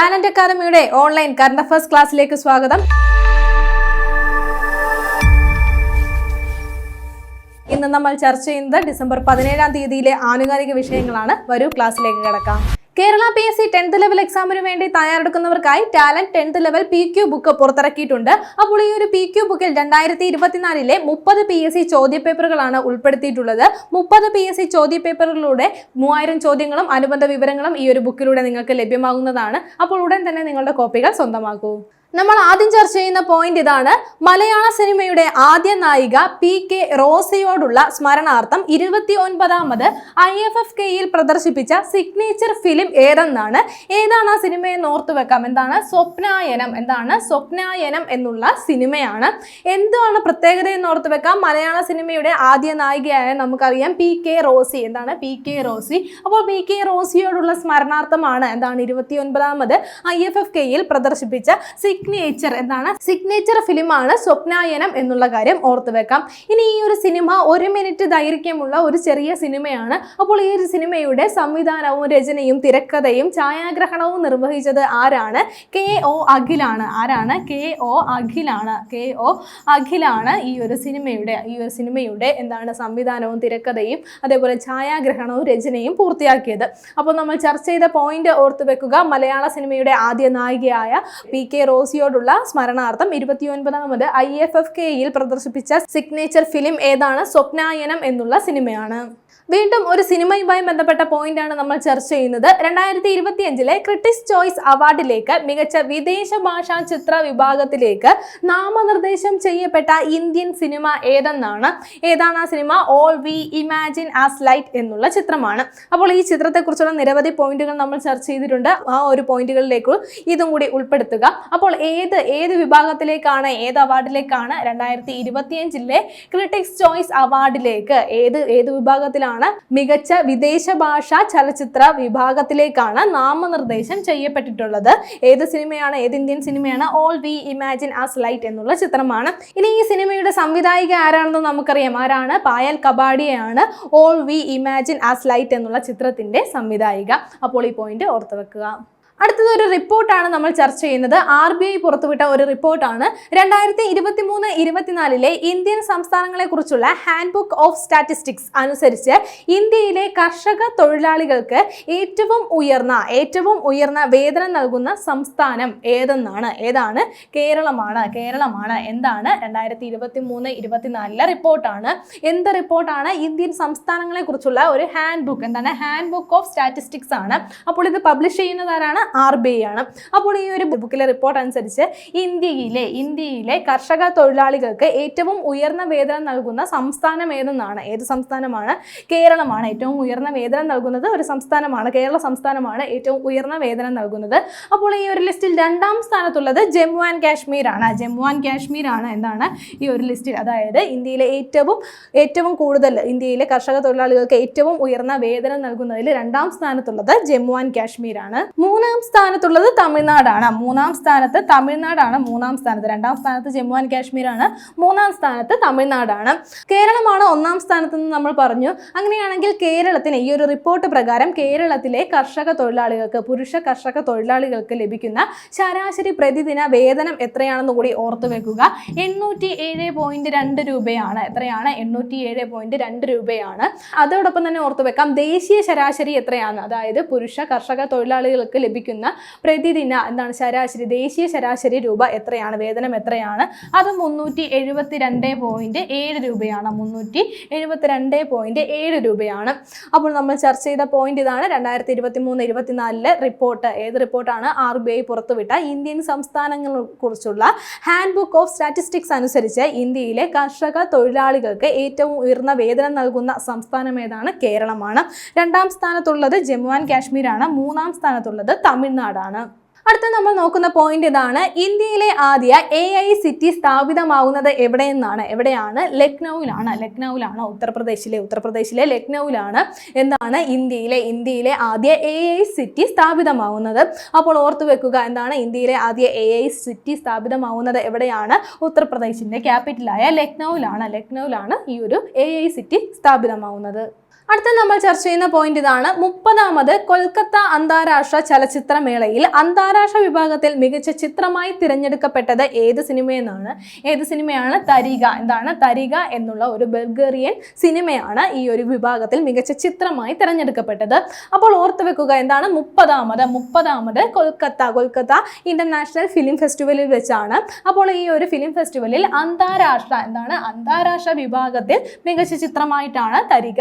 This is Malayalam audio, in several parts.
ടാലന്റ് അക്കാദമിയുടെ ഓൺലൈൻ കറണ്ട് അഫയേഴ്സ് ക്ലാസ്സിലേക്ക് സ്വാഗതം. ഇന്ന് നമ്മൾ ചർച്ച ചെയ്യുന്നത് ഡിസംബർ പതിനേഴാം തീയതിയിലെ ആനുകാലിക വിഷയങ്ങളാണ്. വരൂ ക്ലാസ്സിലേക്ക് കിടക്കാം. Kerala P S C tenth level എക്സാമിന് വേണ്ടി തയ്യാറെടുക്കുന്നവർക്കായി Talent tenth level P Q book പുറത്തിറക്കിയിട്ടുണ്ട്. അപ്പോൾ ഈ ഒരു പി ക്യു ബുക്കിൽ രണ്ടായിരത്തി ഇരുപത്തിനാലിലെ മുപ്പത് പി എസ് സി ചോദ്യപേപ്പറുകളാണ് ഉൾപ്പെടുത്തിയിട്ടുള്ളത്. മുപ്പത് പി എസ് സി ചോദ്യപേപ്പറുകളിലൂടെ മൂവായിരം ചോദ്യങ്ങളും അനുബന്ധ വിവരങ്ങളും ഈ ഒരു ബുക്കിലൂടെ നിങ്ങൾക്ക് ലഭ്യമാകുന്നതാണ്. അപ്പോൾ ഉടൻ തന്നെ നിങ്ങളുടെ കോപ്പികൾ സ്വന്തമാക്കൂ. നമ്മൾ ആദ്യം ചർച്ച ചെയ്യുന്ന പോയിന്റ് ഇതാണ്. മലയാള സിനിമയുടെ ആദ്യ നായിക പി കെ റോസയോടുള്ള സ്മരണാർത്ഥം ഇരുപത്തി ഒൻപതാമത് ഐ എഫ് എഫ് കെയിൽ പ്രദർശിപ്പിച്ച സിഗ്നേച്ചർ ഫിലിം ഏതെന്നാണ്? ഏതാണ് ആ സിനിമയെന്ന് ഓർത്തു വെക്കാം. എന്താണ്? സ്വപ്നായനം. എന്താണ്? സ്വപ്നായനം എന്നുള്ള സിനിമയാണ്. എന്താണ് പ്രത്യേകത എന്ന് ഓർത്തു വെക്കാം? മലയാള സിനിമയുടെ ആദ്യ നായികയായ നമുക്കറിയാം പി കെ റോസി. എന്താണ്? P K Rosy. അപ്പോൾ പി കെ റോസിയോടുള്ള സ്മരണാർത്ഥമാണ് എന്താണ് ഇരുപത്തി ഒൻപതാമത് ഐ എഫ് എഫ് കെയിൽ പ്രദർശിപ്പിച്ച സിഗ്നേച്ചർ എന്താണ് സിഗ്നേച്ചർ ഫിലിമാണ് സ്വപ്നായനം എന്നുള്ള കാര്യം ഓർത്തു വെക്കാം. ഇനി ഈ ഒരു സിനിമ ഒരു മിനിറ്റ് ദൈർഘ്യമുള്ള ഒരു ചെറിയ സിനിമയാണ് അപ്പോൾ ഈ ഒരു സിനിമയുടെ സംവിധാനവും രചനയും തിരക്കഥയും ഛായാഗ്രഹണവും നിർവഹിച്ചത് ആരാണ്? കെ ഒ അഖിലാണ്. ആരാണ്? കെ ഒ അഖിലാണ്. കെ ഒ അഖിലാണ് ഈ ഒരു സിനിമയുടെ ഈ ഒരു സിനിമയുടെ എന്താണ് സംവിധാനവും തിരക്കഥയും അതേപോലെ ഛായാഗ്രഹണവും രചനയും പൂർത്തിയാക്കിയത്. അപ്പോൾ നമ്മൾ ചർച്ച ചെയ്ത പോയിന്റ് ഓർത്തു വെക്കുക. മലയാള സിനിമയുടെ ആദ്യ നായികയായ പി കെ റോസിയോടുള്ള സ്മരണാർത്ഥം ഇരുപത്തിയൊൻപതാമത് ഐ എഫ് എഫ് കെയിൽ പ്രദർശിപ്പിച്ച സിഗ്നേച്ചർ ഫിലിം ഏതാണ്? സ്വപ്നായനം എന്നുള്ള സിനിമയാണ്. വീണ്ടും ഒരു സിനിമയുമായി ബന്ധപ്പെട്ട പോയിന്റ് ആണ് നമ്മൾ ചർച്ച ചെയ്യുന്നത്. രണ്ടായിരത്തി ഇരുപത്തി അഞ്ചിലെ ക്രിട്ടിക്സ് ചോയ്സ് അവാർഡിലേക്ക് മികച്ച വിദേശ ഭാഷാ ചിത്ര വിഭാഗത്തിലേക്ക് നാമനിർദ്ദേശം ചെയ്യപ്പെട്ട ഇന്ത്യൻ സിനിമ ഏതെന്നാണ്? ഏതാണ് ആ cinema? All we imagine as light എന്നുള്ള ചിത്രമാണ്. അപ്പോൾ ഈ ചിത്രത്തെക്കുറിച്ചുള്ള നിരവധി പോയിന്റുകൾ നമ്മൾ ചർച്ച ചെയ്തിട്ടുണ്ട്. ആ ഒരു പോയിന്റുകളിലേക്ക് ഇതും കൂടി ഉൾപ്പെടുത്തുക. അപ്പോൾ ഏത് ഏത് വിഭാഗത്തിലേക്കാണ് ഏത് അവാർഡിലേക്കാണ് രണ്ടായിരത്തി ഇരുപത്തിയഞ്ചിലെ ക്രിട്ടിക്സ് ചോയ്സ് അവാർഡിലേക്ക് ഏത് ഏത് വിഭാഗത്തിലാണ് മികച്ച വിദേശ ഭാഷാ ചലച്ചിത്ര വിഭാഗത്തിലേക്കാണ് നാമനിർദ്ദേശം ചെയ്യപ്പെട്ടിട്ടുള്ളത്. ഏത് സിനിമയാണ് ഏത് ഇന്ത്യൻ സിനിമയാണ് all we imagine as light എന്നുള്ള ചിത്രമാണ്. ഇനി ഈ സിനിമയുടെ സംവിധായിക ആരാണെന്ന് നമുക്കറിയാം. ആരാണ്? Payal കബാഡിയാണ് all we imagine as light എന്നുള്ള ചിത്രത്തിന്റെ സംവിധായിക. അപ്പോൾ ഈ പോയിന്റ് ഓർത്തു വെക്കുക. അടുത്തത് ഒരു റിപ്പോർട്ടാണ് നമ്മൾ ചർച്ച ചെയ്യുന്നത്. ആർ ബി ഐ പുറത്തുവിട്ട ഒരു റിപ്പോർട്ടാണ്. രണ്ടായിരത്തി ഇരുപത്തി മൂന്ന് ഇരുപത്തിനാലിലെ ഇന്ത്യൻ സംസ്ഥാനങ്ങളെ കുറിച്ചുള്ള ഹാൻഡ് ബുക്ക് ഓഫ് സ്റ്റാറ്റിസ്റ്റിക്സ് അനുസരിച്ച് ഇന്ത്യയിലെ കർഷക തൊഴിലാളികൾക്ക് ഏറ്റവും ഉയർന്ന ഏറ്റവും ഉയർന്ന വേതനം നൽകുന്ന സംസ്ഥാനം ഏതെന്നാണ്? ഏതാണ്? കേരളമാണ്. കേരളമാണ്. എന്താണ്? രണ്ടായിരത്തി ഇരുപത്തി മൂന്ന് ഇരുപത്തിനാലിലെ റിപ്പോർട്ടാണ്. എന്ത് റിപ്പോർട്ടാണ്? ഇന്ത്യൻ സംസ്ഥാനങ്ങളെ കുറിച്ചുള്ള ഒരു ഹാൻഡ് ബുക്ക് എന്താണ്? ഹാൻഡ് ബുക്ക് ഓഫ് സ്റ്റാറ്റിസ്റ്റിക്സ് ആണ്. അപ്പോൾ ഇത് പബ്ലിഷ് ചെയ്യുന്നതാരാണ് ആർ ബി ഐ ആണ്. അപ്പോൾ ഈ ഒരു ബുക്കിലെ റിപ്പോർട്ട് അനുസരിച്ച് ഇന്ത്യയിലെ ഇന്ത്യയിലെ കർഷക തൊഴിലാളികൾക്ക് ഏറ്റവും ഉയർന്ന വേതനം നൽകുന്ന സംസ്ഥാനം ഏതെന്നാണ്? ഏത് സംസ്ഥാനമാണ്? കേരളമാണ്. ഏറ്റവും ഉയർന്ന വേതനം നൽകുന്നത് ഒരു സംസ്ഥാനമാണ്. കേരള സംസ്ഥാനമാണ് ഏറ്റവും ഉയർന്ന വേതനം നൽകുന്നത്. അപ്പോൾ ഈ ഒരു ലിസ്റ്റിൽ രണ്ടാം സ്ഥാനത്തുള്ളത് ജമ്മു ആൻഡ് കാശ്മീർ ആണ് ജമ്മു ആൻഡ് കാശ്മീർ ആണ് എന്താണ് ഈ ഒരു ലിസ്റ്റിൽ. അതായത് ഇന്ത്യയിലെ ഏറ്റവും ഏറ്റവും കൂടുതൽ ഇന്ത്യയിലെ കർഷക തൊഴിലാളികൾക്ക് ഏറ്റവും ഉയർന്ന വേതനം നൽകുന്നതിൽ രണ്ടാം സ്ഥാനത്തുള്ളത് ജമ്മു ആൻഡ് കാശ്മീർ ആണ് മൂന്നാം സ്ഥാനത്തുള്ളത് തമിഴ്നാടാണ്. മൂന്നാം സ്ഥാനത്ത് തമിഴ്നാടാണ്. മൂന്നാം സ്ഥാനത്ത്. രണ്ടാം സ്ഥാനത്ത് ജമ്മു ആൻഡ് കാശ്മീർ ആണ് മൂന്നാം സ്ഥാനത്ത് തമിഴ്നാടാണ്. കേരളമാണ് ഒന്നാം സ്ഥാനത്ത് നിന്ന് നമ്മൾ പറഞ്ഞു. അങ്ങനെയാണെങ്കിൽ കേരളത്തിന് ഈ ഒരു റിപ്പോർട്ട് പ്രകാരം കേരളത്തിലെ കർഷക തൊഴിലാളികൾക്ക് പുരുഷ കർഷക തൊഴിലാളികൾക്ക് ലഭിക്കുന്ന ശരാശരി പ്രതിദിന വേതനം എത്രയാണെന്ന് കൂടി ഓർത്തു വെക്കുക. എണ്ണൂറ്റി ഏഴ് പോയിന്റ് രണ്ട് രൂപയാണ്. എത്രയാണ്? എണ്ണൂറ്റി ഏഴ് പോയിന്റ് രണ്ട് രൂപയാണ്. അതോടൊപ്പം തന്നെ ഓർത്തു വെക്കാം. ദേശീയ ശരാശരി എത്രയാണ്? അതായത് പുരുഷ കർഷക തൊഴിലാളികൾക്ക് ലഭിക്കുന്ന പ്രതിദിന എന്താണ് ശരാശരി ദേശീയ ശരാശരി രൂപ എത്രയാണ് വേതനം എത്രയാണ്? അത് മുന്നൂറ്റി എഴുപത്തി രണ്ട് പോയിന്റ് ഏഴ് രൂപയാണ് മുന്നൂറ്റി എഴുപത്തി രണ്ട് പോയിന്റ് ഏഴ് രൂപയാണ്. അപ്പോൾ നമ്മൾ ചർച്ച ചെയ്ത പോയിന്റ് ഇതാണ് രണ്ടായിരത്തി ഇരുപത്തി മൂന്ന് ഇരുപത്തിനാലിലെ റിപ്പോർട്ട് ഏത് റിപ്പോർട്ടാണ് ആർ ബി ഐ പുറത്തുവിട്ട ഇന്ത്യൻ സംസ്ഥാനങ്ങളെ കുറിച്ചുള്ള ഹാൻഡ് ബുക്ക് ഓഫ് സ്റ്റാറ്റിസ്റ്റിക്സ് അനുസരിച്ച് ഇന്ത്യയിലെ കർഷക തൊഴിലാളികൾക്ക് ഏറ്റവും ഉയർന്ന വേതനം നൽകുന്ന സംസ്ഥാനം ഏതാണ്? കേരളമാണ്. രണ്ടാം സ്ഥാനത്തുള്ളത് ജമ്മു ആൻഡ് കാശ്മീരാണ്. മൂന്നാം സ്ഥാനത്തുള്ളത് തമിഴ്നാടാണ്. അടുത്ത നമ്മൾ നോക്കുന്ന പോയിന്റ് ഇതാണ്. ഇന്ത്യയിലെ ആദ്യ എ ഐ സിറ്റി സ്ഥാപിതമാവുന്നത് എവിടെയെന്നാണ്? എവിടെയാണ്? ലക്നൌവിലാണ്. ലക്നൌവിലാണ് ഉത്തർപ്രദേശിലെ ഉത്തർപ്രദേശിലെ ലക്നൌവിലാണ് എന്താണ് ഇന്ത്യയിലെ ഇന്ത്യയിലെ ആദ്യ എ ഐ സിറ്റി സ്ഥാപിതമാവുന്നത്. അപ്പോൾ ഓർത്തു വെക്കുക എന്താണ് ഇന്ത്യയിലെ ആദ്യ എ ഐ സിറ്റി സ്ഥാപിതമാവുന്നത് എവിടെയാണ്? ഉത്തർപ്രദേശിന്റെ ക്യാപിറ്റലായ ലക്നൌവിലാണ്. ലക്നൌവിലാണ് ഈ ഒരു എ ഐ സിറ്റി സ്ഥാപിതമാവുന്നത്. അടുത്ത നമ്മൾ ചർച്ച ചെയ്യുന്ന പോയിന്റ് ഇതാണ്. മുപ്പതാമത് കൊൽക്കത്ത അന്താരാഷ്ട്ര ചലച്ചിത്രമേളയിൽ അന്താരാഷ്ട്ര വിഭാഗത്തിൽ മികച്ച ചിത്രമായി തിരഞ്ഞെടുക്കപ്പെട്ടത് ഏത് സിനിമയെന്നാണ്? ഏത് സിനിമയാണ് തരിക? എന്താണ് തരിക എന്നുള്ള ഒരു ബൾഗേറിയൻ സിനിമയാണ് ഈ ഒരു വിഭാഗത്തിൽ മികച്ച ചിത്രമായി തിരഞ്ഞെടുക്കപ്പെട്ടത്. അപ്പോൾ ഓർത്തു വെക്കുക എന്താണ് മുപ്പതാമത്? മുപ്പതാമത് കൊൽക്കത്ത കൊൽക്കത്ത ഇന്റർനാഷണൽ ഫിലിം ഫെസ്റ്റിവലിൽ വെച്ചാണ്. അപ്പോൾ ഈ ഒരു ഫിലിം ഫെസ്റ്റിവലിൽ അന്താരാഷ്ട്ര എന്താണ് അന്താരാഷ്ട്ര വിഭാഗത്തിൽ മികച്ച ചിത്രമായിട്ടാണ് തരിക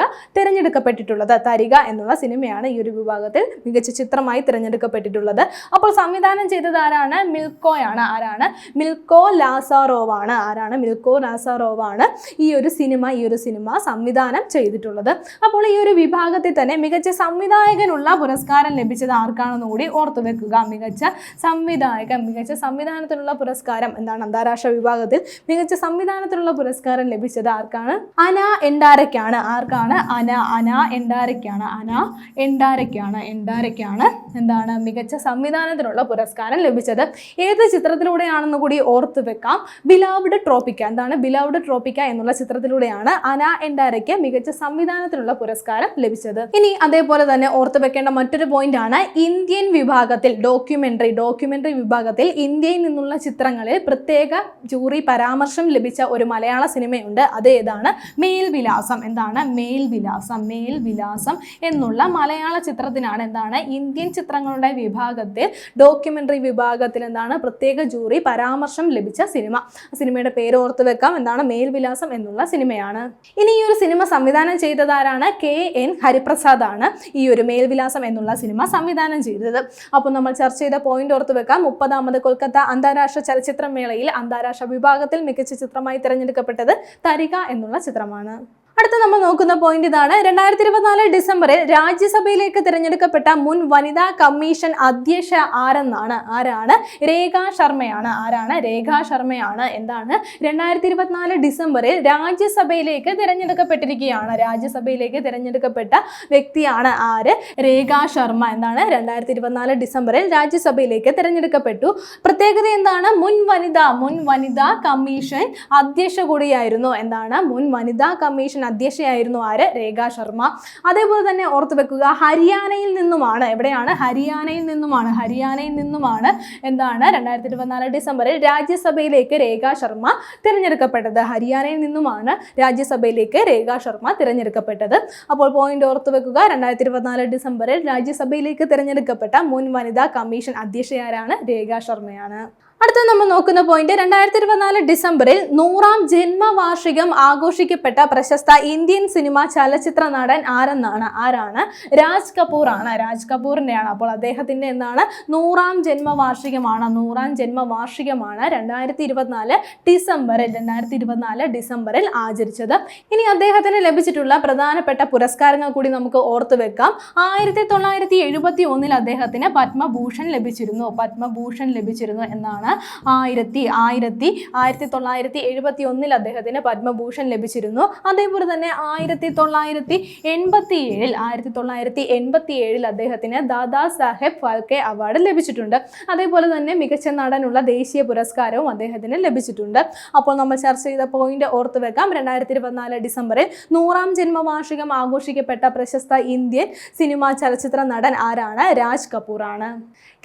തിരഞ്ഞെടുക്കപ്പെട്ടിട്ടുള്ളത്. തരിക എന്നുള്ള സിനിമയാണ് ഈ ഒരു വിഭാഗത്തിൽ മികച്ച ചിത്രമായി തിരഞ്ഞെടുക്കപ്പെട്ടിട്ടുള്ളത്. അപ്പോൾ സംവിധാനം ചെയ്തത് ആരാണ്? മിൽക്കോയാണ്. ആരാണ്? മിൽക്കോ ലാസാറോവാണ്. ആരാണ്? മിൽക്കോ ലാസാറോവാണ് ഈ ഒരു സിനിമ ഈ ഒരു സിനിമ സംവിധാനം ചെയ്തിട്ടുള്ളത്. അപ്പോൾ ഈ ഒരു വിഭാഗത്തിൽ തന്നെ മികച്ച സംവിധായകനുള്ള പുരസ്കാരം ലഭിച്ചത് ആർക്കാണെന്ന് കൂടി ഓർത്തു വെക്കുക. മികച്ച സംവിധായകൻ മികച്ച സംവിധാനത്തിനുള്ള പുരസ്കാരം എന്താണ്? അന്താരാഷ്ട്ര വിഭാഗത്തിൽ മികച്ച സംവിധാനത്തിനുള്ള പുരസ്കാരം ലഭിച്ചത് ആർക്കാണ്? അന എൻഡാരയ്ക്കാണ്. ആർക്കാണ്? അന അന എൻഡാരയ്ക്കാണ്. അന എൻഡാരയ്ക്കാണ്. എൻഡാരയ്ക്കാണ് എന്താണ് മികച്ച സംവിധാനത്തിനുള്ള പുരസ്കാരം ലഭിച്ചത്. ഏത് ചിത്രത്തിലൂടെയാണെന്ന് കൂടി ഓർത്തു വെക്കാം. ബിലാവ്ഡ് ട്രോപ്പിക്ക എന്താണ് ബിലാവ്ഡ് ട്രോപ്പിക്ക എന്നുള്ള ചിത്രത്തിലൂടെയാണ് അന എൻഡാരയ്ക്ക് മികച്ച സംവിധാനത്തിനുള്ള പുരസ്കാരം ലഭിച്ചത്. ഇനി അതേപോലെ തന്നെ ഓർത്തു വെക്കേണ്ട മറ്റൊരു പോയിന്റ് ആണ് ഇന്ത്യൻ വിഭാഗത്തിൽ ഡോക്യുമെന്ററി ഡോക്യുമെന്ററി വിഭാഗത്തിൽ ഇന്ത്യയിൽ നിന്നുള്ള ചിത്രങ്ങളിൽ പ്രത്യേക ജൂറി പരാമർശം ലഭിച്ച ഒരു മലയാള സിനിമയുണ്ട്. അത് ഏതാണ്? മേൽവിലാസം. എന്താണ്? മേൽവിലാസം. മേൽവിലാസം എന്നുള്ള മലയാള ചിത്രത്തിനാണ് എന്താണ് ഇന്ത്യൻ ചിത്രങ്ങളുടെ വിഭാഗത്തിൽ ഡോക്യുമെന്ററി വിഭാഗത്തിൽ എന്താണ് പ്രത്യേക ജൂറി പരാമർശം ലഭിച്ച സിനിമ. സിനിമയുടെ പേര് ഓർത്ത് വെക്കാം. എന്താണ് മേൽവിലാസം എന്നുള്ള സിനിമയാണ്. ഇനി ഈ ഒരു സിനിമ സംവിധാനം ചെയ്തതാരാണ് കെ എൻ ഹരിപ്രസാദ് ആണ് ഈ ഒരു മേൽവിലാസം എന്നുള്ള സിനിമ സംവിധാനം ചെയ്തത്. അപ്പോൾ നമ്മൾ ചർച്ച ചെയ്ത പോയിന്റ് ഓർത്ത് വെക്കാം. മുപ്പതാമത് കൊൽക്കത്ത അന്താരാഷ്ട്ര ചലച്ചിത്രമേളയിൽ അന്താരാഷ്ട്ര വിഭാഗത്തിൽ മികച്ച ചിത്രമായി തിരഞ്ഞെടുക്കപ്പെട്ടത് തരിക എന്നുള്ള ചിത്രമാണ്. അടുത്ത നമ്മൾ നോക്കുന്ന പോയിന്റ് ഇതാണ്. രണ്ടായിരത്തി ഇരുപത്തിനാല് ഡിസംബറിൽ രാജ്യസഭയിലേക്ക് തിരഞ്ഞെടുക്കപ്പെട്ട മുൻ വനിതാ കമ്മീഷൻ അധ്യക്ഷ ആരെന്നാണ്? ആരാണ്? രേഖ ശർമ്മയാണ്. ആരാണ്? രേഖ ശർമ്മയാണ്. എന്താണ്? രണ്ടായിരത്തി ഇരുപത്തിനാല് ഡിസംബറിൽ രാജ്യസഭയിലേക്ക് തിരഞ്ഞെടുക്കപ്പെട്ടിരിക്കുകയാണ്. രാജ്യസഭയിലേക്ക് തിരഞ്ഞെടുക്കപ്പെട്ട വ്യക്തിയാണ് ആര്? രേഖ ശർമ്മ. എന്താണ്? രണ്ടായിരത്തി ഇരുപത്തിനാല് ഡിസംബറിൽ രാജ്യസഭയിലേക്ക് തിരഞ്ഞെടുക്കപ്പെട്ടു. പ്രത്യേകത എന്താണ്? മുൻ വനിതാ മുൻ വനിതാ കമ്മീഷൻ അധ്യക്ഷ കൂടിയായിരുന്നു. എന്താണ്? മുൻ വനിതാ കമ്മീഷൻ അധ്യക്ഷയായിരുന്നു ആര്? രേഖ ശർമ്മ. അതേപോലെ തന്നെ ഓർത്തു വെക്കുക ഹരിയാനയിൽ നിന്നുമാണ് എവിടെയാണ്? ഹരിയാനയിൽ നിന്നുമാണ് ഹരിയാനയിൽ നിന്നുമാണ് എന്താണ് രണ്ടായിരത്തി ഇരുപത്തിനാല് ഡിസംബറിൽ രാജ്യസഭയിലേക്ക് രേഖ ശർമ്മ തിരഞ്ഞെടുക്കപ്പെട്ടത്. ഹരിയാനയിൽ നിന്നുമാണ് രാജ്യസഭയിലേക്ക് രേഖ ശർമ്മ തിരഞ്ഞെടുക്കപ്പെട്ടത്. അപ്പോൾ പോയിന്റ് ഓർത്തു വെക്കുക രണ്ടായിരത്തി ഇരുപത്തിനാല് ഡിസംബറിൽ രാജ്യസഭയിലേക്ക് തിരഞ്ഞെടുക്കപ്പെട്ട മുൻ വനിതാ കമ്മീഷൻ അധ്യക്ഷയാരാണ് രേഖ ശർമ്മയാണ്. അടുത്ത നമ്മൾ നോക്കുന്ന പോയിന്റ് രണ്ടായിരത്തി ഇരുപത്തിനാല് ഡിസംബറിൽ നൂറാം ജന്മവാർഷികം ആഘോഷിക്കപ്പെട്ട പ്രശസ്ത ഇന്ത്യൻ സിനിമ ചലച്ചിത്ര നടൻ ആരെന്നാണ്? ആരാണ്? രാജ് കപൂർ ആണ് രാജ് കപൂറിന്റെയാണ് അപ്പോൾ അദ്ദേഹത്തിന്റെ എന്താണ് നൂറാം ജന്മവാർഷികമാണ്. നൂറാം ജന്മവാർഷികമാണ് രണ്ടായിരത്തി ഇരുപത്തിനാല് ഡിസംബറിൽ രണ്ടായിരത്തി ഇരുപത്തിനാല് ഡിസംബറിൽ ആചരിച്ചത്. ഇനി അദ്ദേഹത്തിന് ലഭിച്ചിട്ടുള്ള പ്രധാനപ്പെട്ട പുരസ്കാരങ്ങൾ കൂടി നമുക്ക് ഓർത്തു വെക്കാം. ആയിരത്തി തൊള്ളായിരത്തി എഴുപത്തി ഒന്നിൽ അദ്ദേഹത്തിന് പത്മഭൂഷൺ ലഭിച്ചിരുന്നു. പത്മഭൂഷൺ ലഭിച്ചിരുന്നു എന്നാണ് ആയിരത്തി ആയിരത്തി ആയിരത്തി തൊള്ളായിരത്തി എഴുപത്തി ഒന്നിൽ അദ്ദേഹത്തിന് പത്മഭൂഷൺ ലഭിച്ചിരുന്നു. അതേപോലെ തന്നെ ആയിരത്തി തൊള്ളായിരത്തി എൺപത്തി ഏഴിൽ ആയിരത്തി തൊള്ളായിരത്തി എൺപത്തി ഏഴിൽ അദ്ദേഹത്തിന് ദാദാ സാഹേബ് ഫാൽക്കെ അവാർഡ് ലഭിച്ചിട്ടുണ്ട്. അതേപോലെ തന്നെ മികച്ച നടനുള്ള ദേശീയ പുരസ്കാരവും അദ്ദേഹത്തിന് ലഭിച്ചിട്ടുണ്ട്. അപ്പോൾ നമ്മൾ ചർച്ച ചെയ്ത പോയിന്റ് ഓർത്തു വെക്കാം. രണ്ടായിരത്തി ഇരുപത്തിനാല് ഡിസംബറിൽ നൂറാം ജന്മവാർഷികം ആഘോഷിക്കപ്പെട്ട പ്രശസ്ത ഇന്ത്യൻ സിനിമാ ചലച്ചിത്ര നടൻ ആരാണ്? രാജ് കപൂർ ആണ്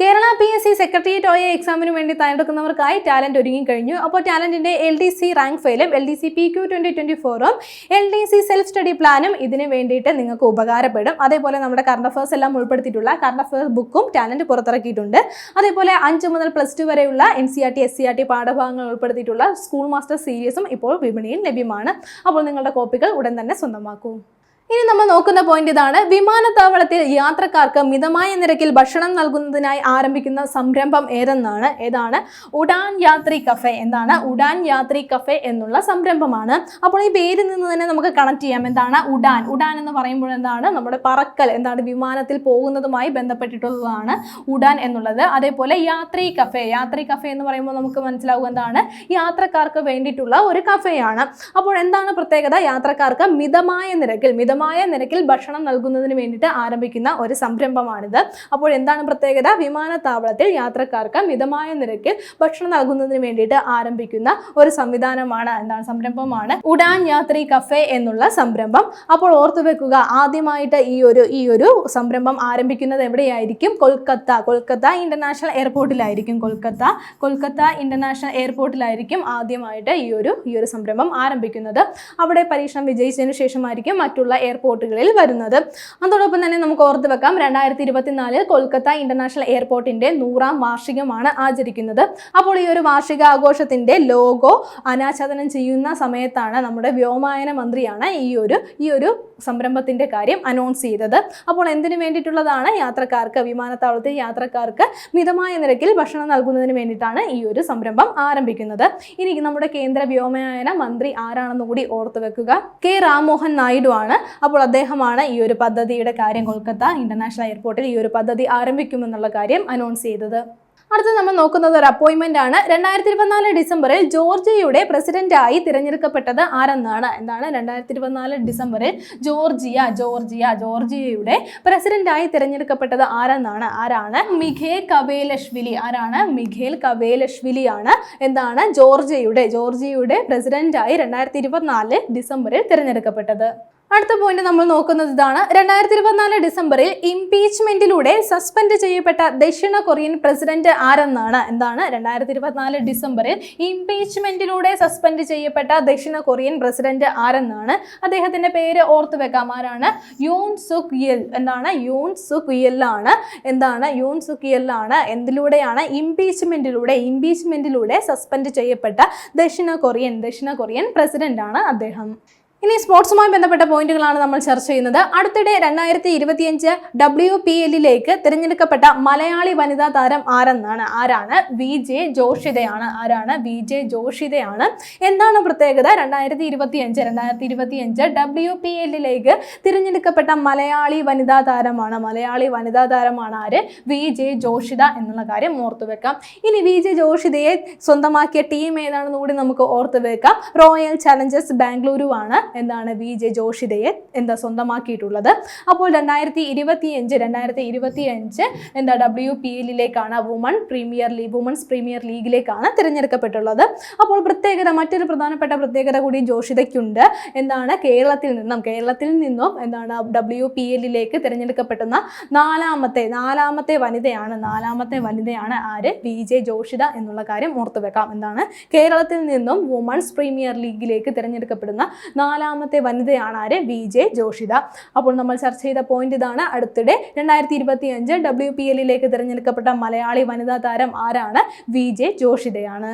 Kerala P S C secretariat O എക്സാമിന് വേണ്ടി തയ്യാറെടുക്കുന്നവർക്കായി ടാലന്റ് ഒരുങ്ങി കഴിഞ്ഞു അപ്പോൾ ടാലന്റിന്റെ എൽ ഡി സി റാങ്ക് ഫയലും L D C P Q twenty twenty ഫോറും L D C self study പ്ലാനും ഇതിന് വേണ്ടിയിട്ട് നിങ്ങൾക്ക് ഉപകാരപ്പെടും. അതേപോലെ നമ്മുടെ കറണ്ട് അഫേഴ്സ് എല്ലാം ഉൾപ്പെടുത്തിയിട്ടുള്ള കറണ്ട് അഫേഴ്സ് ബുക്കും ടാലന്റ് പുറത്തിറക്കിയിട്ടുണ്ട്. അതേപോലെ അഞ്ച് മുതൽ പ്ലസ് ടു വരെയുള്ള N C R T S C R T പാഠഭാഗങ്ങൾ ഉൾപ്പെടുത്തിയിട്ടുള്ള സ്കൂൾ മാസ്റ്റർ സീരീസും ഇപ്പോൾ വിപണിയിൽ ലഭ്യമാണ്. അപ്പോൾ നിങ്ങളുടെ കോപ്പികൾ ഉടൻ തന്നെ സ്വന്തമാക്കൂ. ഇനി നമ്മൾ നോക്കുന്ന പോയിന്റ് ഇതാണ്. വിമാനത്താവളത്തിൽ യാത്രക്കാർക്ക് മിതമായ നിരക്കിൽ ഭക്ഷണം നൽകുന്നതിനായി ആരംഭിക്കുന്ന സംരംഭം ഏതെന്നാണ്? ഏതാണ്? ഉഡാൻ യാത്രി കഫേ എന്താണ്? ഉഡാൻ യാത്രി കഫേ എന്നുള്ള സംരംഭമാണ്. അപ്പോൾ ഈ പേരിൽ നിന്ന് തന്നെ നമുക്ക് കണക്ട് ചെയ്യാം. എന്താണ്? ഉഡാൻ. ഉഡാൻ എന്ന് പറയുമ്പോൾ എന്താണ്? നമ്മുടെ പറക്കൽ എന്താണ് വിമാനത്തിൽ പോകുന്നതുമായി ബന്ധപ്പെട്ടിട്ടുള്ളതാണ് ഉഡാൻ എന്നുള്ളത്. അതേപോലെ യാത്രി കഫേ. യാത്രി കഫേ എന്ന് പറയുമ്പോൾ നമുക്ക് മനസ്സിലാവുക എന്താണ്? യാത്രക്കാർക്ക് വേണ്ടിയിട്ടുള്ള ഒരു കഫേയാണ്. അപ്പോൾ എന്താണ് പ്രത്യേകത? യാത്രക്കാർക്ക് മിതമായ നിരക്കിൽ മിത മിതമായ നിരക്കിൽ ഭക്ഷണം നൽകുന്നതിന് വേണ്ടിയിട്ട് ആരംഭിക്കുന്ന ഒരു സംരംഭമാണിത്. അപ്പോൾ എന്താണ് പ്രത്യേകത? വിമാനത്താവളത്തിൽ യാത്രക്കാർക്ക് മിതമായ നിരക്കിൽ ഭക്ഷണം നൽകുന്നതിന് വേണ്ടിയിട്ട് ആരംഭിക്കുന്ന ഒരു സംവിധാനമാണ് എന്താണ് സംരംഭമാണ്? ഉഡാൻ യാത്രി കഫേ എന്നുള്ള സംരംഭം. അപ്പോൾ ഓർത്തു വെക്കുക ആദ്യമായിട്ട് ഈ ഒരു ഈ ഒരു സംരംഭം ആരംഭിക്കുന്നത് എവിടെയായിരിക്കും? കൊൽക്കത്ത. കൊൽക്കത്ത ഇന്റർനാഷണൽ എയർപോർട്ടിലായിരിക്കും. കൊൽക്കത്ത കൊൽക്കത്ത ഇന്റർനാഷണൽ എയർപോർട്ടിലായിരിക്കും ആദ്യമായിട്ട് ഈ ഒരു ഈ ഒരു സംരംഭം ആരംഭിക്കുന്നത്. അവിടെ പരീക്ഷണം വിജയിച്ചതിന് ശേഷമായിരിക്കും മറ്റുള്ള എയർപോർട്ടുകളിൽ വരുന്നത്. അതോടൊപ്പം തന്നെ നമുക്ക് ഓർത്ത് വെക്കാം രണ്ടായിരത്തി ഇരുപത്തിനാലിൽ കൊൽക്കത്ത ഇന്റർനാഷണൽ എയർപോർട്ടിന്റെ നൂറാം വാർഷികമാണ് ആചരിക്കുന്നത്. അപ്പോൾ ഈ ഒരു വാർഷിക ആഘോഷത്തിന്റെ ലോഗോ അനാച്ഛാദനം ചെയ്യുന്ന സമയത്താണ് നമ്മുടെ വ്യോമയാന മന്ത്രിയാണ് ഈ ഒരു ഈ ഒരു സംരംഭത്തിന്റെ കാര്യം അനൗൺസ് ചെയ്തത്. അപ്പോൾ എന്തിനു വേണ്ടിയിട്ടുള്ളതാണ് യാത്രക്കാർക്ക് വിമാനത്താവളത്തിൽ യാത്രക്കാർക്ക് മിതമായ നിരക്കിൽ ഭക്ഷണം നൽകുന്നതിന് വേണ്ടിയിട്ടാണ് ഈ ഒരു സംരംഭം ആരംഭിക്കുന്നത്. ഇനി നമ്മുടെ കേന്ദ്ര വ്യോമയാന മന്ത്രി ആരാണെന്ന് കൂടി ഓർത്തു വെക്കുക. കെ. രാംമോഹൻ നായിഡു ആണ്. അപ്പോൾ അദ്ദേഹമാണ് ഈ ഒരു പദ്ധതിയുടെ കാര്യം കൊൽക്കത്ത ഇന്റർനാഷണൽ എയർപോർട്ടിൽ ഈ ഒരു പദ്ധതി ആരംഭിക്കുമെന്നുള്ള കാര്യം അനൗൺസ് ചെയ്തത്. അടുത്ത നമ്മൾ നോക്കുന്നത് ഒരു അപ്പോയിന്റ്മെന്റ് ആണ്. രണ്ടായിരത്തി ഇരുപത്തിനാല് ഡിസംബറിൽ ജോർജിയയുടെ പ്രസിഡന്റായി തിരഞ്ഞെടുക്കപ്പെട്ടത് ആരെന്നാണ്? എന്താണ്? രണ്ടായിരത്തി ഇരുപത്തിനാല് ഡിസംബറിൽ ജോർജിയ ജോർജിയ ജോർജിയയുടെ പ്രസിഡന്റായി തിരഞ്ഞെടുക്കപ്പെട്ടത് ആരെന്നാണ്? ആരാണ്? മിഖേൽ കവേലഷ്വിലി ആരാണ്? മിഖേൽ കവേലഷ്വിലി ആണ് എന്താണ്? ജോർജിയയുടെ ജോർജിയയുടെ പ്രസിഡന്റായി രണ്ടായിരത്തി ഇരുപത്തിനാല് ഡിസംബറിൽ തിരഞ്ഞെടുക്കപ്പെട്ടത്. അടുത്ത പോയിന്റ് നമ്മൾ നോക്കുന്നത് ഇതാണ്. രണ്ടായിരത്തി ഇരുപത്തിനാല് ഡിസംബറിൽ ഇംപീച്ച്മെന്റിലൂടെ സസ്പെൻഡ് ചെയ്യപ്പെട്ട ദക്ഷിണ കൊറിയൻ പ്രസിഡന്റ് ആരെന്നാണ്? എന്താണ്? രണ്ടായിരത്തി ഇരുപത്തിനാല് ഡിസംബറിൽ ഇംപീച്ച്മെന്റിലൂടെ സസ്പെൻഡ് ചെയ്യപ്പെട്ട ദക്ഷിണ കൊറിയൻ പ്രസിഡന്റ് ആരെന്നാണ്? അദ്ദേഹത്തിന്റെ പേര് ഓർത്തു വെക്കാം. ആരാണ്? Yoon Suk Yeol. എന്താണ്? യൂൺ സുക് ആണ്. എന്താണ്? യൂൺ സുക് ആണ്. എന്തിലൂടെയാണ് ഇംപീച്ച്മെന്റിലൂടെ ഇംപീച്ച്മെന്റിലൂടെ സസ്പെൻഡ് ചെയ്യപ്പെട്ട ദക്ഷിണ കൊറിയൻ ദക്ഷിണ കൊറിയൻ പ്രസിഡന്റ് ആണ് അദ്ദേഹം. ഇനി സ്പോർട്സുമായി ബന്ധപ്പെട്ട പോയിന്റുകളാണ് നമ്മൾ ചർച്ച ചെയ്യുന്നത്. അടുത്തിടെ രണ്ടായിരത്തി ഇരുപത്തിയഞ്ച് ഡബ്ല്യു പി എല്ലിലേക്ക് തിരഞ്ഞെടുക്കപ്പെട്ട മലയാളി വനിതാ താരം ആരെന്നാണ്? ആരാണ്? വി ജെ ജോഷിതയാണ്. ആരാണ്? വി ജെ ജോഷിതയാണ്. എന്താണ് പ്രത്യേകത? രണ്ടായിരത്തി ഇരുപത്തിയഞ്ച് രണ്ടായിരത്തി ഇരുപത്തിയഞ്ച് ഡബ്ല്യു പി എല്ലിലേക്ക് തിരഞ്ഞെടുക്കപ്പെട്ട മലയാളി വനിതാ താരമാണ്. മലയാളി വനിതാ താരമാണ് ആര്? വി ജെ ജോഷിത എന്നുള്ള കാര്യം ഓർത്തു വെക്കാം. ഇനി വി ജെ ജോഷിതയെ സ്വന്തമാക്കിയ ടീം ഏതാണെന്ന് കൂടി നമുക്ക് ഓർത്തു വെക്കാം. റോയൽ ചലഞ്ചേഴ്സ് ബാംഗ്ലൂരു ആണ് എന്താണ് വി ജെ ജോഷിതയെ എന്താ സ്വന്തമാക്കിയിട്ടുള്ളത്. അപ്പോൾ രണ്ടായിരത്തി ഇരുപത്തി അഞ്ച് രണ്ടായിരത്തി ഇരുപത്തി അഞ്ച് എന്താ W P എല്ലിലേക്കാണ് woman premier league women's premier ലീഗിലേക്കാണ് തിരഞ്ഞെടുക്കപ്പെട്ടുള്ളത്. അപ്പോൾ പ്രത്യേകത മറ്റൊരു പ്രധാനപ്പെട്ട പ്രത്യേകത കൂടി ജോഷിതയ്ക്കുണ്ട്. എന്താണ് കേരളത്തിൽ നിന്നും കേരളത്തിൽ നിന്നും എന്താണ് ഡബ്ല്യു പി എല്ലിലേക്ക് തിരഞ്ഞെടുക്കപ്പെടുന്ന നാലാമത്തെ നാലാമത്തെ വനിതയാണ് നാലാമത്തെ വനിതയാണ് ആര്? വി ജെ ജോഷിത എന്നുള്ള കാര്യം ഓർത്തുവെക്കാം. എന്താണ്? കേരളത്തിൽ നിന്നും വുമൺസ് പ്രീമിയർ ലീഗിലേക്ക് തിരഞ്ഞെടുക്കപ്പെടുന്ന നാലാമത്തെ വനിതയാണ് ആര്? V J Joshitha. അപ്പോൾ നമ്മൾ ചർച്ച ചെയ്ത പോയിന്റ് ഇതാണ്. അടുത്തിടെ രണ്ടായിരത്തി ഇരുപത്തി അഞ്ച് ഡബ്ല്യു പി എല്ലിലേക്ക് തിരഞ്ഞെടുക്കപ്പെട്ട മലയാളി വനിതാ താരം ആരാണ്? വി ജെ ജോഷിതയാണ്.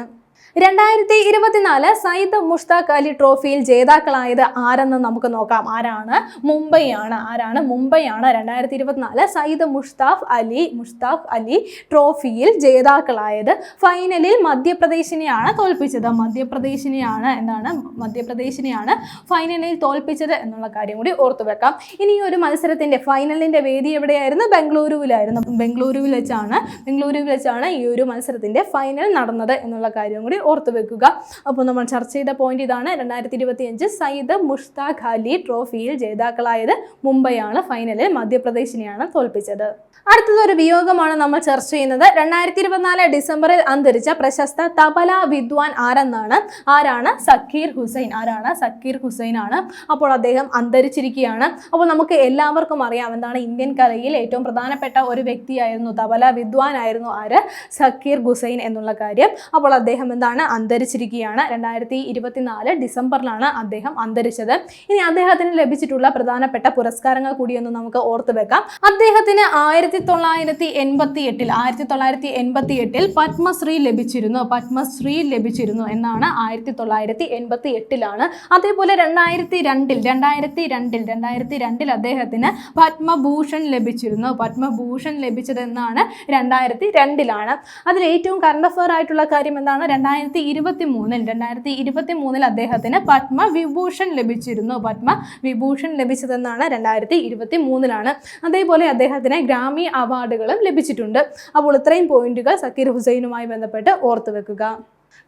രണ്ടായിരത്തി ഇരുപത്തിനാല് സയ്യിദ് മുഷ്താഖ് അലി ട്രോഫിയിൽ ജേതാക്കളായത് ആരെന്ന് നമുക്ക് നോക്കാം. ആരാണ്? മുംബൈ ആണ് ആരാണ്? മുംബൈ ആണ് രണ്ടായിരത്തി ഇരുപത്തിനാല് സയ്യിദ് മുഷ്താഫ് അലി മുഷ്താഖ് അലി ട്രോഫിയിൽ ജേതാക്കളായത്. ഫൈനലിൽ മധ്യപ്രദേശിനെയാണ് തോൽപ്പിച്ചത്. മധ്യപ്രദേശിനെയാണ് എന്താണ് മധ്യപ്രദേശിനെയാണ് ഫൈനലിൽ തോൽപ്പിച്ചത് എന്നുള്ള കാര്യം കൂടി ഓർത്തു വെക്കാം. ഇനി ഒരു മത്സരത്തിന്റെ ഫൈനലിന്റെ വേദി എവിടെയായിരുന്നു? ബംഗളൂരുവിലായിരുന്നു. ബംഗളൂരുവിൽ വെച്ചാണ് ബംഗളൂരുവിൽ വെച്ചാണ് ഈ ഒരു മത്സരത്തിന്റെ ഫൈനൽ നടന്നത് എന്നുള്ള കാര്യം കൂടി ഓർത്തു വെക്കുക. അപ്പോൾ നമ്മൾ ചർച്ച ചെയ്ത പോയിന്റ് ഇതാണ്. രണ്ടായിരത്തി ഇരുപത്തി അഞ്ച് സയ്യിദ് മുഷ്താഖ് അലി ട്രോഫിയിൽ ജേതാക്കളായത് മുംബൈയാണ്. ഫൈനലിൽ മധ്യപ്രദേശിനെയാണ് തോൽപ്പിച്ചത്. അടുത്തത് ഒരു വിയോഗമാണ് നമ്മൾ ചർച്ച ചെയ്യുന്നത്. രണ്ടായിരത്തി ഇരുപത്തിനാല് ഡിസംബറിൽ അന്തരിച്ച പ്രശസ്ത തബല വിദ്വാൻ ആരെന്നാണ്? ആരാണ്? സക്കീർ ഹുസൈൻ. ആരാണ്? സക്കീർ ഹുസൈൻ ആണ്. അപ്പോൾ അദ്ദേഹം അന്തരിച്ചിരിക്കുകയാണ്. അപ്പോൾ നമുക്ക് എല്ലാവർക്കും അറിയാം എന്താണ് ഇന്ത്യൻ കലയിൽ ഏറ്റവും പ്രധാനപ്പെട്ട ഒരു വ്യക്തിയായിരുന്നു തബല വിദ്വാൻ ആയിരുന്നു ആര്? സക്കീർ ഹുസൈൻ എന്നുള്ള കാര്യം. അപ്പോൾ അദ്ദേഹം എന്താണ് അന്തരിച്ചിരിക്കുകയാണ്. രണ്ടായിരത്തി ഇരുപത്തിനാല് ഡിസംബറിലാണ് അദ്ദേഹം അന്തരിച്ചത്. ഇനി അദ്ദേഹത്തിന് ലഭിച്ചിട്ടുള്ള പ്രധാനപ്പെട്ട പുരസ്കാരങ്ങൾ കൂടിയൊന്ന് നമുക്ക് ഓർത്തു വെക്കാം. അദ്ദേഹത്തിന് ആയിരത്തി തൊള്ളായിരത്തി എൺപത്തി എട്ടിൽ ആയിരത്തി തൊള്ളായിരത്തി എൺപത്തി എട്ടിൽ പത്മശ്രീ ലഭിച്ചിരുന്നു. പത്മശ്രീ ലഭിച്ചിരുന്നു എന്നാണ് ആയിരത്തി തൊള്ളായിരത്തി എൺപത്തി എട്ടിലാണ് അതേപോലെ രണ്ടായിരത്തി രണ്ടിൽ രണ്ടായിരത്തി രണ്ടിൽ രണ്ടായിരത്തി രണ്ടിൽ അദ്ദേഹത്തിന് പത്മഭൂഷൺ ലഭിച്ചിരുന്നു. പത്മഭൂഷൺ ലഭിച്ചത് എന്നാണ് രണ്ടായിരത്തി രണ്ടിലാണ് അതിൽ ഏറ്റവും കറണ്ട് അഫയർ ആയിട്ടുള്ള കാര്യം എന്താണ്? രണ്ടായിരത്തി ഇരുപത്തി മൂന്നിൽ രണ്ടായിരത്തി ഇരുപത്തി മൂന്നിൽ അദ്ദേഹത്തിന് പത്മ വിഭൂഷൺ ലഭിച്ചിരുന്നു. പത്മ വിഭൂഷൺ ലഭിച്ചതെന്നാണ് രണ്ടായിരത്തി ഇരുപത്തി മൂന്നിലാണ് അതേപോലെ അദ്ദേഹത്തിന് ഗ്രാമി അവാർഡുകളും ലഭിച്ചിട്ടുണ്ട്. അപ്പോൾ ഇത്രയും പോയിന്റുകൾ സക്കീർ ഹുസൈനുമായി ബന്ധപ്പെട്ട് ഓർത്തു വെക്കുക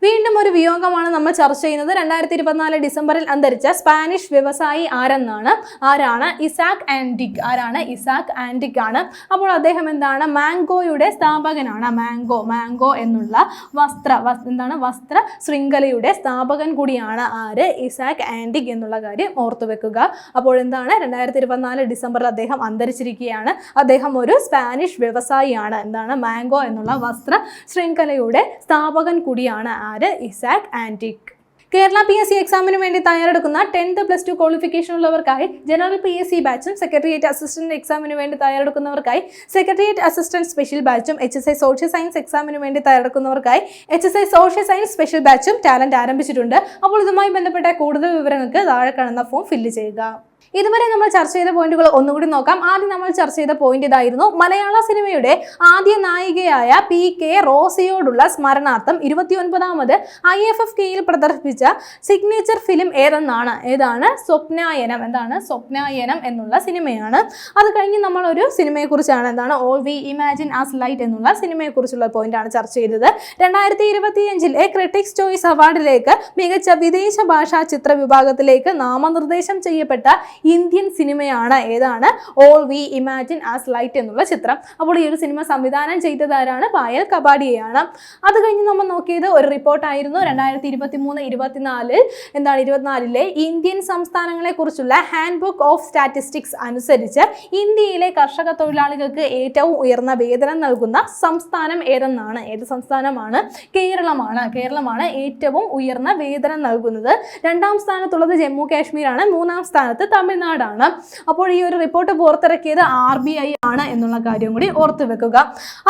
വീണ്ടും ഒരു വിയോഗമാണ് നമ്മൾ ചർച്ച ചെയ്യുന്നത്. രണ്ടായിരത്തി ഇരുപത്തിനാല് ഡിസംബറിൽ അന്തരിച്ച സ്പാനിഷ് വ്യവസായി ആരെന്നാണ്? ആരാണ്? ഇസാക് ആൻഡിക് ആരാണ്? ഇസാക് ആൻഡിക് ആണ് അപ്പോൾ അദ്ദേഹം എന്താണ്? മാംഗോയുടെ സ്ഥാപകനാണ്. മാംഗോ മാംഗോ എന്നുള്ള വസ്ത്ര എന്താണ്? വസ്ത്ര ശൃംഖലയുടെ സ്ഥാപകൻ കൂടിയാണ് ആര്? ഇസാക് ആൻഡിക് എന്നുള്ള കാര്യം ഓർത്തു വെക്കുക. അപ്പോൾ എന്താണ്? രണ്ടായിരത്തി ഇരുപത്തിനാല് ഡിസംബറിൽ അദ്ദേഹം അന്തരിച്ചിരിക്കുകയാണ്. അദ്ദേഹം ഒരു സ്പാനിഷ് വ്യവസായിയാണ്. എന്താണ്? മാംഗോ എന്നുള്ള വസ്ത്ര ശൃംഖലയുടെ സ്ഥാപകൻ കൂടിയാണ് ആര്? Isak Andic Kerala P S C എക്സാമിന് വേണ്ടി തയ്യാറെടുക്കുന്ന ടെൻത്ത് പ്ലസ് ടു ക്വാളിഫിക്കേഷൻ ഉള്ളവർക്കായി ജനറൽ പി എസ് സി ബാച്ചും സെക്രട്ടേറിയറ്റ് അസിസ്റ്റന്റ് എക്സാമിന് വേണ്ടി തയ്യാറെടുക്കുന്നവർക്കായി secretariat assistant special ബാച്ചും H S I social science എക്സാമിന് വേണ്ടി തയ്യാറെടുക്കുന്നവർക്കായി H S I social science special ബാച്ചും talent ആരംഭിച്ചിട്ടുണ്ട്. അപ്പോൾ ഇതുമായി ബന്ധപ്പെട്ട കൂടുതൽ വിവരങ്ങൾക്ക് താഴെ കാണുന്ന ഫോം ഫില്ല് ചെയ്യുക. ഇതുവരെ നമ്മൾ ചർച്ച ചെയ്ത പോയിന്റുകൾ ഒന്നുകൂടി നോക്കാം. ആദ്യം നമ്മൾ ചർച്ച ചെയ്ത പോയിന്റ് ഇതായിരുന്നു. മലയാള സിനിമയുടെ ആദ്യ നായികയായ പി കെ റോസിയോടുള്ള സ്മരണാർത്ഥം ഇരുപത്തിയൊൻപതാമത് ഐ എഫ് എഫ് കെയിൽ പ്രദർശിപ്പിച്ച സിഗ്നേച്ചർ ഫിലിം ഏതെന്നാണ്? ഏതാണ്? സ്വപ്നായനം. എന്താണ്? സ്വപ്നായനം എന്നുള്ള സിനിമയാണ്. അത് കഴിഞ്ഞ് നമ്മൾ ഒരു സിനിമയെക്കുറിച്ചാണ്. എന്താണ്? All we imagine as light എന്നുള്ള സിനിമയെക്കുറിച്ചുള്ള പോയിന്റാണ് ചർച്ച ചെയ്തത്. രണ്ടായിരത്തി ഇരുപത്തിയഞ്ചിലെ ക്രിട്ടിക്സ് ചോയ്സ് അവാർഡിലേക്ക് മികച്ച വിദേശ ഭാഷാ ചിത്ര വിഭാഗത്തിലേക്ക് നാമനിർദ്ദേശം ചെയ്യപ്പെട്ട ഇന്ത്യൻ സിനിമയാണ്. ഏതാണ്? All we imagine as light എന്നുള്ള ചിത്രം. അപ്പോൾ ഈ ഒരു സിനിമ സംവിധാനം ചെയ്തതാരാണ്? പായൽ കബാഡിയാണ് അത് കഴിഞ്ഞ് നമ്മൾ നോക്കിയത് ഒരു റിപ്പോർട്ടായിരുന്നു രണ്ടായിരത്തി ഇരുപത്തി മൂന്ന് ഇരുപത്തിനാലിൽ. എന്താണ് ഇരുപത്തിനാലിലെ? ഇന്ത്യൻ സംസ്ഥാനങ്ങളെ കുറിച്ചുള്ള ഹാൻഡ് ബുക്ക് ഓഫ് സ്റ്റാറ്റിസ്റ്റിക്സ് അനുസരിച്ച് ഇന്ത്യയിലെ കർഷക തൊഴിലാളികൾക്ക് ഏറ്റവും ഉയർന്ന വേതനം നൽകുന്ന സംസ്ഥാനം ഏതെന്നാണ്? ഏത് സംസ്ഥാനമാണ്? കേരളമാണ്. കേരളമാണ് ഏറ്റവും ഉയർന്ന വേതനം നൽകുന്നത്. രണ്ടാം സ്ഥാനത്തുള്ളത് ജമ്മു കാശ്മീരാണ്. മൂന്നാം സ്ഥാനത്ത് തമിഴ്നാടാണ്. അപ്പോൾ ഈ ഒരു റിപ്പോർട്ട് പുറത്തിറക്കിയത് ആർ ബി ഐ ആണ് എന്നുള്ള കാര്യം കൂടി ഓർത്തു വെക്കുക.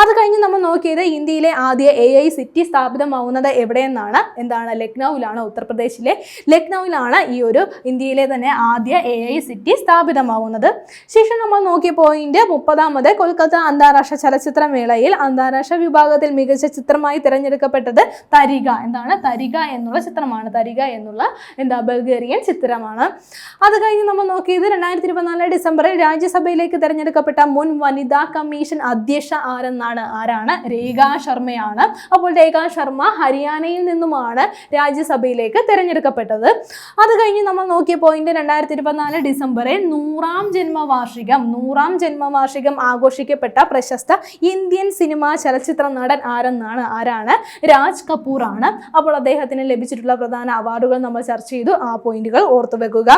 അത് കഴിഞ്ഞ് നമ്മൾ നോക്കിയത് ഇന്ത്യയിലെ ആദ്യ എ ഐ സിറ്റി സ്ഥാപിതമാവുന്നത് എവിടെയെന്നാണ്? എന്താണ്? ലക്നൌവിലാണ് ഉത്തർപ്രദേശിലെ ലക്നൌവിലാണ് ഈ ഒരു ഇന്ത്യയിലെ തന്നെ ആദ്യ എ ഐ സിറ്റി സ്ഥാപിതമാവുന്നത്. ശേഷം നമ്മൾ നോക്കിയ പോയിന്റ് മുപ്പതാമത് കൊൽക്കത്ത അന്താരാഷ്ട്ര ചലച്ചിത്ര മേളയിൽ അന്താരാഷ്ട്ര വിഭാഗത്തിൽ മികച്ച ചിത്രമായി തിരഞ്ഞെടുക്കപ്പെട്ടത് തരിക. എന്താണ്? തരിക എന്നുള്ള ചിത്രമാണ്. തരിക എന്നുള്ള എന്താ? ബൾഗേറിയൻ ചിത്രമാണ്. അത് കഴിഞ്ഞ് നമ്മൾ നോക്കിയത് രണ്ടായിരത്തി ഇരുപത്തിനാല് ഡിസംബറിൽ രാജ്യസഭയിലേക്ക് തെരഞ്ഞെടുക്കപ്പെട്ട മുൻ വനിതാ കമ്മീഷൻ അധ്യക്ഷ ആരെന്നാണ്? ആരാണ്? രേഖാ ശർമ്മയാണ്. അപ്പോൾ രേഖാ ശർമ്മ ഹരിയാനയിൽ നിന്നുമാണ് രാജ്യസഭയിലേക്ക് തെരഞ്ഞെടുക്കപ്പെട്ടത്. അത് കഴിഞ്ഞ് നമ്മൾ നോക്കിയ പോയിന്റ് രണ്ടായിരത്തി ഇരുപത്തിനാല് ഡിസംബറിൽ നൂറാം ജന്മവാർഷികം നൂറാം ജന്മവാർഷികം ആഘോഷിക്കപ്പെട്ട പ്രശസ്ത ഇന്ത്യൻ സിനിമാ ചലച്ചിത്ര നടൻ ആരെന്നാണ്? ആരാണ്? രാജ് കപൂർ ആണ് അപ്പോൾ അദ്ദേഹത്തിന് ലഭിച്ചിട്ടുള്ള പ്രധാന അവാർഡുകൾ നമ്മൾ ചർച്ച ചെയ്തു. ആ പോയിന്റുകൾ ഓർത്തു വെക്കുക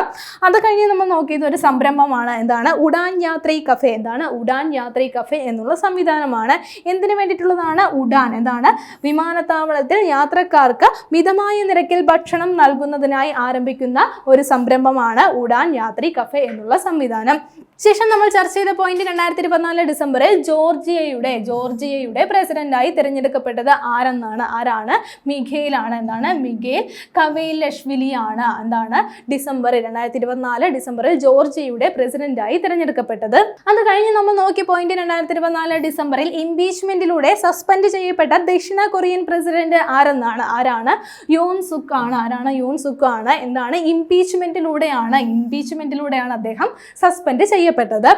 അത് കഴിഞ്ഞ് നമ്മൾ നോക്കിയത് ഒരു സംരംഭമാണ്. എന്താണ്? ഉഡാൻ യാത്രി കഫേ. എന്താണ്? ഉഡാൻ യാത്രി കഫേ എന്നുള്ള സംവിധാനമാണ്. എന്തിനു വേണ്ടിയിട്ടുള്ളതാണ്? ഉഡാൻ. എന്താണ്? വിമാനത്താവളത്തിൽ യാത്രക്കാർക്ക് മിതമായ നിരക്കിൽ ഭക്ഷണം നൽകുന്നതിനായി ആരംഭിക്കുന്ന ഒരു സംരംഭമാണ് ഉഡാൻ യാത്രി കഫേ എന്നുള്ള സംവിധാനം. ശേഷം നമ്മൾ ചർച്ച ചെയ്ത പോയിന്റ് രണ്ടായിരത്തി ഇരുപത്തിനാല് ഡിസംബറിൽ ജോർജിയയുടെ ജോർജിയയുടെ പ്രസിഡന്റായി തിരഞ്ഞെടുക്കപ്പെട്ടത് ആരെന്നാണ്? ആരാണ്? മിഖേലാണ്. എന്താണ്? മിഖേൽ കവേലഷ്വിലി ആണ് എന്താണ്? ഡിസംബർ രണ്ടായിരത്തി ഇരുപത്തിനാല് ഡിസംബറിൽ ജോർജിയയുടെ പ്രസിഡന്റായി തിരഞ്ഞെടുക്കപ്പെട്ടത്. അത് കഴിഞ്ഞ് നമ്മൾ നോക്കിയ പോയിന്റ് രണ്ടായിരത്തി ഇരുപത്തിനാല് ഡിസംബറിൽ ഇംപീച്ച്മെന്റിലൂടെ സസ്പെൻഡ് ചെയ്യപ്പെട്ട ദക്ഷിണ കൊറിയൻ പ്രസിഡന്റ് ആരെന്നാണ്? ആരാണ്? യോൺ സുക്ക് ആണ്. ആരാണ് യോൺ സുക്ക് ആണ്? എന്താണ് ഇംപീച്ച്മെന്റിലൂടെയാണ് ഇംപീച്ച്മെന്റിലൂടെയാണ് അദ്ദേഹം സസ്പെൻഡ് ചെയ്യപ്പെട്ടത്.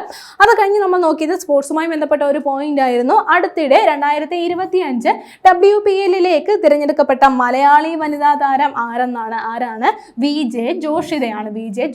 അത് കഴിഞ്ഞ് നമ്മൾ നോക്കിയത് സ്പോർട്സുമായി ബന്ധപ്പെട്ട ഒരു പോയിന്റ് ആയിരുന്നു. അടുത്തിടെ രണ്ടായിരത്തി ഇരുപത്തി അഞ്ച് ഡബ്ല്യു പി എല്ലിലേക്ക് തിരഞ്ഞെടുക്കപ്പെട്ട മലയാളി വനിതാ താരം ആരെന്നാണ്? ആരാണ്? വി ജെ ജോഷിതയാണ്. വി ജെ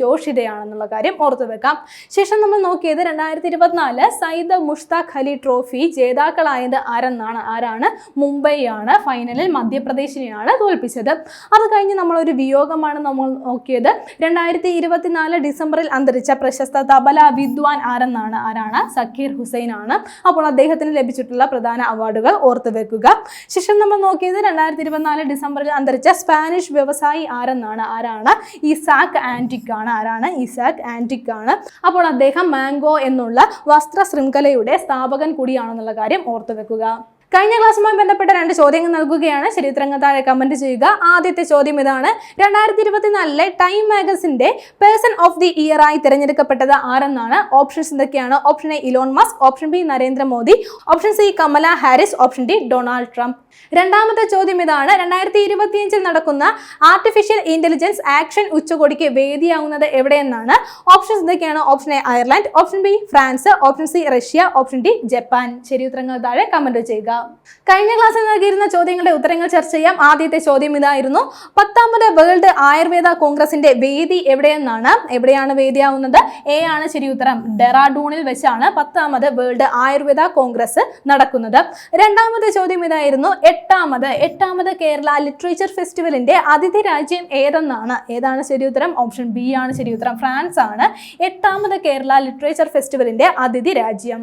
ജോഷിതയാണെന്നുള്ള കാര്യം ഓർത്തു വെക്കാം. ശേഷം നമ്മൾ നോക്കിയത് രണ്ടായിരത്തി ഇരുപത്തിനാല് സയ്യിദ് മുഷ്താഖ് അലി ട്രോഫി ജേതാക്കളായത് ആരെന്നാണ്? ആരാണ്? മുംബൈയാണ്. ഫൈനലിൽ മധ്യപ്രദേശിനെയാണ് തോൽപ്പിച്ചത്. അത് കഴിഞ്ഞ് നമ്മളൊരു വിയോഗമാണ് നമ്മൾ നോക്കിയത്. രണ്ടായിരത്തി ഇരുപത്തിനാല് ഡിസംബറിൽ അന്തരിച്ച പ്രശസ്ത തബല വിദ്വാൻ ആരെന്നാണ്? ആരാണ്? സക്കീർ ഹുസൈൻ ആണ് അപ്പോൾ അദ്ദേഹത്തിന് ലഭിച്ചിട്ടുള്ള പ്രധാന അവാർഡുകൾ ഓർത്തു വെക്കുക. ശേഷം നമ്മൾ നോക്കിയത് രണ്ടായിരത്തി ഇരുപത്തിനാല് ഡിസംബറിൽ അന്തരിച്ച സ്പാനിഷ് വ്യവസായി ആരെന്നാണ്? ആരാണ്? ഇസാക്ക് ആന്റിക് ആണ് ആരാണ്? ഇസാക്ക് ആന്റിക് ആണ്. അപ്പോൾ അദ്ദേഹം മാംഗോ എന്നുള്ള വസ്ത്ര ശൃംഖലയുടെ സ്ഥാപകൻ കൂടിയാണെന്നുള്ള കാര്യം ഓർത്തു വെക്കുക കഴിഞ്ഞ ക്ലാസ്സുമായി ബന്ധപ്പെട്ട രണ്ട് ചോദ്യങ്ങൾ നൽകുകയാണ്. ചരിത്രങ്ങൾ താഴെ കമന്റ് ചെയ്യുക. ആദ്യത്തെ ചോദ്യം ഇതാണ്. രണ്ടായിരത്തി ഇരുപത്തിനാലിലെ ടൈം മാഗസിന്റെ പേഴ്സൺ ഓഫ് ദി ഇയർ ആയി തിരഞ്ഞെടുക്കപ്പെട്ടത് ആരെന്നാണ്? ഓപ്ഷൻസ് എന്തൊക്കെയാണ്? Option A Elon Musk option B Narendra Modi. Option C Kamala Harris. Option D Donald Trump രണ്ടാമത്തെ ചോദ്യം ഇതാണ്. രണ്ടായിരത്തി ഇരുപത്തിയഞ്ചിൽ നടക്കുന്ന ആർട്ടിഫിഷ്യൽ ഇന്റലിജൻസ് ആക്ഷൻ ഉച്ചകോടിക്ക് വേദിയാവുന്നത് എവിടെയെന്നാണ്? ഓപ്ഷൻസ് എന്തൊക്കെയാണ്? Option A Ireland option B France option C Russia option D Japan ശരി ഉത്തരങ്ങൾ താഴെ കമന്റ് ചെയ്യുക. കഴിഞ്ഞ ക്ലാസ്സിൽ നൽകിയിരുന്ന ചോദ്യങ്ങളുടെ ഉത്തരങ്ങൾ ചർച്ച ചെയ്യാം. ആദ്യത്തെ ചോദ്യം ഇതായിരുന്നു. പത്താമത് വേൾഡ് ആയുർവേദ കോൺഗ്രസിന്റെ വേദി എവിടെയെന്നാണ്? എവിടെയാണ് വേദിയാവുന്നത്? എ ആണ് ശരി ഉത്തരം ഡെറാഡൂണിൽ വെച്ചാണ് പത്താമത് വേൾഡ് ആയുർവേദ കോൺഗ്രസ് നടക്കുന്നത്. രണ്ടാമത്തെ ചോദ്യം ഇതായിരുന്നു. എട്ടാമത് എട്ടാമത് കേരള ലിറ്ററേച്ചർ ഫെസ്റ്റിവലിന്റെ അതിഥി രാജ്യം ഏതെന്നാണ്? ഏതാണ് ശരി ഉത്തരം ഓപ്ഷൻ ബി ആണ് ശരി ഉത്തരം ഫ്രാൻസ് ആണ് എട്ടാമത് കേരള ലിറ്ററേച്ചർ ഫെസ്റ്റിവലിന്റെ അതിഥി രാജ്യം